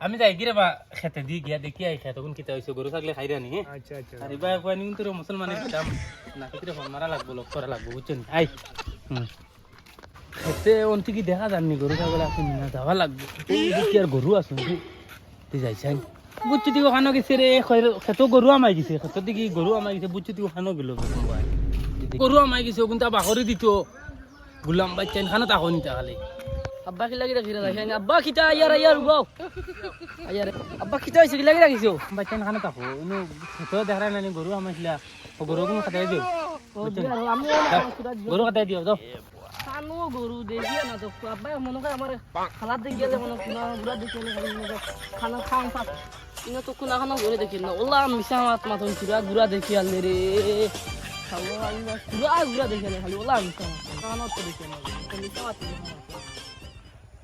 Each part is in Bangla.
আমি যাই কি রে বা খেতে দি গিয়া দেখি আই খেতে কোন কিতা হইছে গরু ছাগলে খাই রানি হ্যাঁ আচ্ছা আচ্ছা আর এবার কয় নিন তোর মুসলমানের দাম? না কিতরে ফোন মারা লাগবো লক করা লাগবো বুঝছেন আই। খেতে অন্তি কি দেখা যাননি গরু ছাগল আছে না যাওয়া লাগবে। দেখি আর গরু আছে তুই যাইছাই বুঝছি তুই ওখানে গেছে রে খেত গরু আমাই গেছে খেত দেখি গরু আমাই গেছে বুঝছি তুই ওখানে গেল গরু আমাই গেছে কিন্তু বাহরি দিত। গুলাম বাচ্চান খানো তাকো নিতে খালি। আব্বা গিরা খিরা রাখি আব্বা খিতা আয়ার আয়ার উবাও আয়ার আব্বা খিতা হইছে খিলা গিরা রাখিছো বাচ্চান খানো তাকো এনে খেত দেখা নাই গরু আমাইছিলা গরু কোনো খাতাই দিও। গরু খাতাই খানো গরু দেখিয়া না তো আব্বা মনে করে আমার খালার দেখি গেলে মনে কুনা বুড়া দেখি গেলে খালি মনে করে খানা খাম পাত ইনো তো কুনা খানা ঘুরে দেখি না। ওলা মিশা মাত মাতন চুরা গুড়া দেখি আনলে রে চুরা গুড়া দেখি আনলে খালি ওলা মিশা মাত খানা তো দেখি না মিশা মাত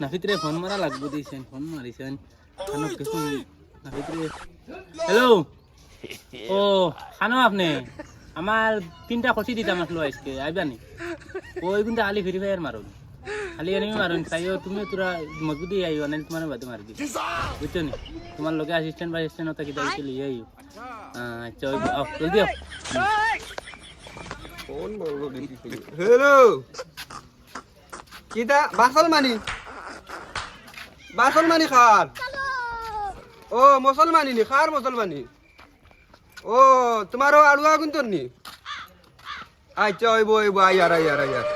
না ফোন মারা লাগবো দিয়েছেন ফোন মারিছেন। খানো কিছু না ভিতরে হ্যালো ও খানো আপনি? আমার তিনটা খসি দিতাম আসলো আজকে আইবানি ওই কিন্তু খালি ফ্রি ফায়ার মারুন। খালি এনিমি মারুন তাইও তুমি তোরা মজবুতি আইও না তোমার বাদে মারি দিবে বুঝছ নি? তোমার লগে অ্যাসিস্ট্যান্ট বা অ্যাসিস্ট্যান্ট হতা কিটা আইছে লিয়ে আইও। আচ্ছা ওই আও জলদি আও হ্যালো কিতা বাসল মানি? বাসল মানি খার ও মুসলমানি নি খার মুসলমানি। ও তোমার আড়ুয়া কিন্তু নি? আচ্ছা ওইব ওইব আয়ার আয়ার আয়ার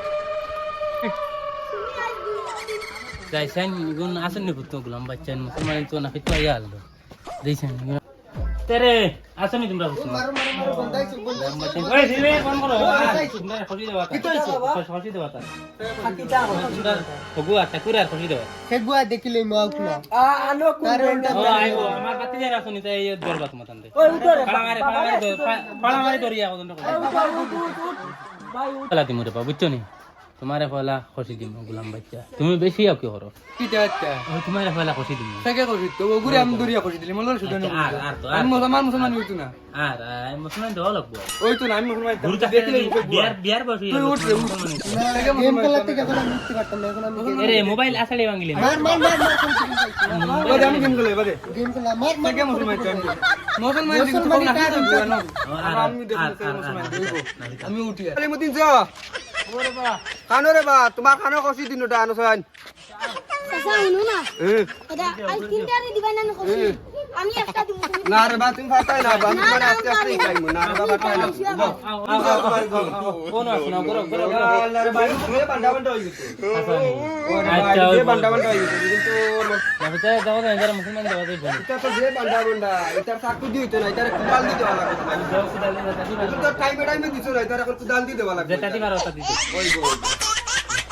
যাইছেন গুণ আসেন নি পুত্র গুলাম বাচ্চা মুসলমানি তো না ফিতো আইয়া আলো দিছেন তেরে আসেন নি তোমরা বুঝছ ওই দিলে কোন করো। তোমরা খসি দেবা কি তো খসি দেবা তা হগু আচ্ছা কুরে আর খসি দেবা। সেগুয়া দেখিলে মাউকলা আনো ও আইবো আমার কাছে যারা শুনি তাই এই দরবাত মতন দে ফালা মারে ফালা মারে দর মারে দরিয়া কত ফালা দিমু বাবু বুঝছ নি? তোমারে ফালা খসি দিমু গুলাম বাচ্চা তুমি বেশি আর কি করো কিতা আচ্ছা ও তোমারে ফালা খসি দিমু তাকে করি তো ওগুরে আমি দরিয়া করি দিলি মনে শুধু আচ্ছা, আর আর তো আর আমি মুসলমান মুসলমান হইতো না আর আর মুসলমান দেওয়া লাগবো ওই তো না আমি মুসলমান গুরু। চাকরি বিয়ার বিয়ার বসি তুই উঠ রে। গেম। থেকে এখন আমি পারতাম না এখন আমি এরে মোবাইল আসলে বাঙ্গিলি মার মার মার মার বাদে আমি গেম খেলে বাদে গেম খেলা মার মার তাকে মুসলমান হইতাম মুসলমান দিকে তো না। না আমি দেখি মুসলমান আমি উঠি আলি মতিন জ খানো রে বা তোমার কানো কষি দিন ওটা আনো সাইন চাচা শুনো না এটা আমি একটা দিব না রে বা তুমি ফাটাই না বা তুমি আস্তে আস্তে খাই না রে বা ফাটাই না কোন আছে না গরো গরো রে ভাই তুমি বান্ডা বান্ডা হই গেছে। আচ্ছা। ওই বান্ডা বান্ডা হই গেছে কিন্তু নাবিতে যাও না এটা তো যে এটা চাকু এটা কুদাল দি দেওয়া লাগে যাও কুদালি তাতি তুমি তো টাইমে টাইমে দিছো না এটা কুদাল দি দেওয়া লাগে যে তাতি মারো ওই গো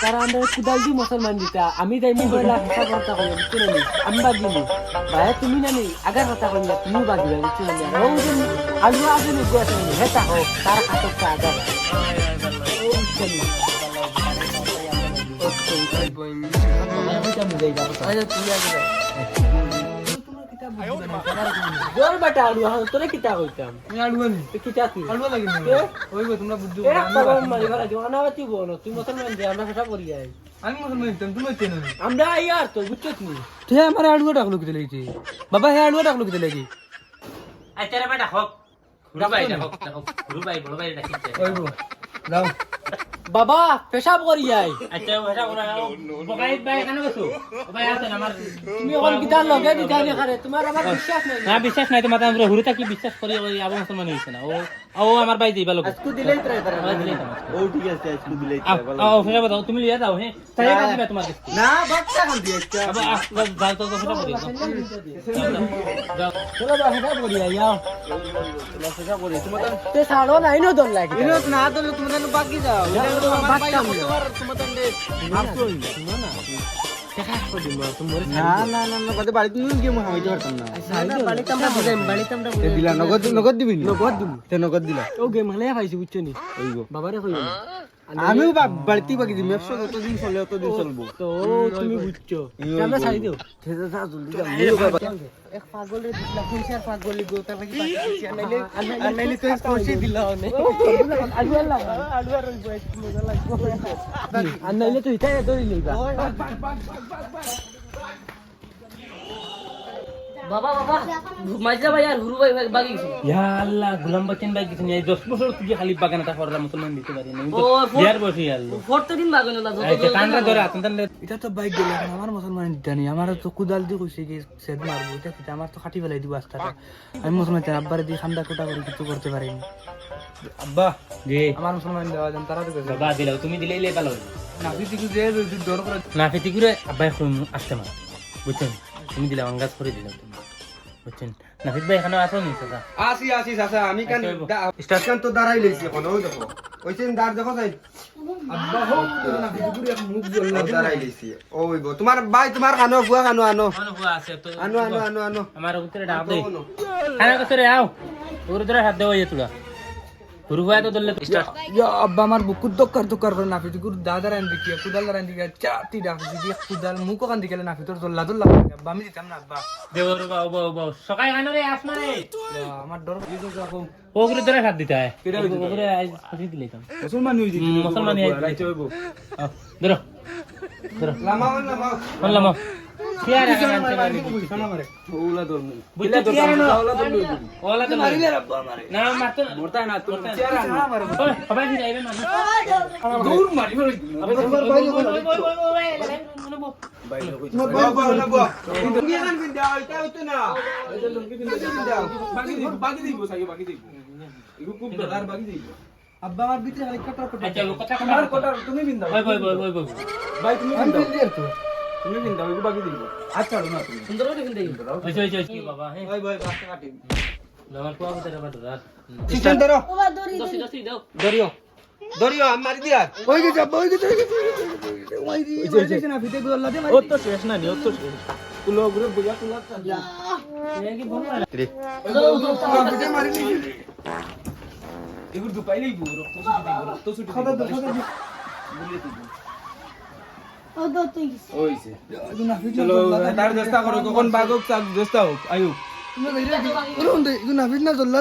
তারা আমরা কুদাল দি মুসলমান দিতা, আমি তাই মুখ হইলা কথা কথা কই বুঝছ না আমি বাগিনি। ভাই তুমি না নি? আগার কথা কই না তুমি বাগিবা বুঝছ না ও যে আলু আগে নি আছে তুমি হেতা হো তার কাছে কা আগা ও বুঝছ না আমার যাব তুই আগে বাটা আলু তোরে কিতা কইতাম কি? আলুয়া লাগি না। ওই গো তোমরা বুঝছ এ পাগল মারি ভরা জোনা বাতি বলো তুই মুসলমান দে আমরা সেটা করি যাই আমি মুসলমান হইতাম তুমি হইতে আমরা ইয়ার তো বুঝছ তুমি তে আমার আলুয়া ডাকলো কিতে লাগি বাবা হে আলুয়া ডাকলো কিতে লাগি? বেটা হোক হোক হোক বড় ভাই ডাকিছে। ওই গো যাও। বাবা পেশাব করি যাই আচ্ছা ভাই ভাই আমার তুমি লগে নি তোমার আমার বিশ্বাস নাই। না বিশ্বাস নাই তো আমরা হুড়ে থাকি বিশ্বাস করি ওই আবু মুসলমান হইছে না। ও ও আমার ভাই দিবা লোক আজকু দিলেই ট্রাই করা আমার দিলেই তো ও ঠিক আছে আজকু দিলেই আও আও ফেরা বাতাও তুমি লিয়া দাও হে। তাই কাজ দিবা তোমার না বাচ্চা কোন দিয়ে আবার আস যাও তো ফেরা বলি যাও। চলো বা সেটা করি যাই যাও সেটা তোমার তে ছাড়ো নাই নো দল লাগে ইনো না তো তোমার বাকি যাও দিলা নগদ দিবি নগদ দিব নগদ দিলা ও গেম হালে পাইছি বুঝছ আমিও বাড়তি বাকি দিম। ব্যবসা যতদিন চলে ততদিন চলবো। তো তুমি বুঝছ। আমরা ছাড়ি দিও। এক পাগল রে দিলা পয়সার পাগল গো তার লাগি পাইছি আনাইলে আনাইলে তো পয়সা দিলা অনে আলু আল্লাহ আলু আর বয়স মজা লাগবো আনাইলে তো ইতাই ধরি লইবা বাবা বাবা মাইজা ভাই আর হুরু ভাই বাগি গেছে ইয়া আল্লাহ গুলাম বাচ্চান ভাই কিছু নিয়ে। দশ বছর তুই খালি বাগান এটা করলাম মুসলমান দিতে পারি না। ও, ফোর- বসে আল্লাহ। ফোর্থ দিন বাগানো না যত এই টানটা ধরে আতন এটা তো বাইক গেলে আমার মুসলমান জানি আমার তো কুদাল দিয়ে কইছে কি সেদ মারবো এটা কি আমার তো খাটি ফেলাই দিব আস্তাটা আমি মুসলমান জানি আব্বারে দিয়ে খান্দা কোটা করে কিছু করতে পারিনি। আব্বা জি আমার মুসলমান দেওয়া যান তারা বাবা দিলাও তুমি দিলে ইলে ভালো নাফি থেকে যে যদি ডর করে ফেতি আব্বাই খুব আসতে মা বুঝছেন? তুমি দিলাম আঙ্গাজ করে দিলাম তুমি বুঝছেন? নাফিদ ভাই এখানে আসো নি চাচা? আসি আসি চাচা আমি কান আচ্ছা, স্টেশন তো দাঁড়াই লইছি এখন ওই দেখো। ওইছেন দাঁড় দেখো তাই তোমার ভাই তোমার কানো বুয়া কানো আনো। আনো আনো আনো আনো আমার উত্তরে ডাব দে খানা কসরে আও। ওর ধরে হাত দেওয়া তুলা ভাই তো ইয়া আব্বা আমার বুকুর দক্কার দক্কার করে নাফি থেকে দাদা রান দিকে কুদাল রান দিকে চাটি ডাকি দিকে কুদাল মুখ কান দিকে নাফি তোর দল্লা দল্লা আব্বা আমি দিতাম না আব্বা দেবর বাবা বাবা বাবা সকাল খানো রে আসনা রে আমার ডর ওগুলো ধরে হাত দিতে হয় ওগুলো আজ হাতি দিলে তো মুসলমান হইছি মুসলমান ধরো ধরো লামাও লামাও বললাম আব্বা আমার ভিতরে কটার কটার আচ্ছা ও কথা তুমি বিন্দা ওই ওই ওই ওই ওই ভাই তুমি বিন্দা তুমি বিন্দা ইগো বাকি দিব আচ্ছা না তুমি সুন্দর করে কিন্তু ওই ওই ওই বাবা হ্যাঁ বাসটা কাটি আমার কোয়া কথা রাত ধরো দড়ি দাও আমি মারি দিয়া ওই গেছে ওই গেছে ওই গেছে না ফিতে গুলো লাদে মারি ও তো শেষ না নি ও তো শেষ কুলো গুলো বুয়া কুলো এগুলো দুপাইলেই বউ রক্ত ছুটি ছুটি দাও চলো তার চেষ্টা করো কখন বাগক চাক চেষ্টা হোক আয়ুক। না চল্লা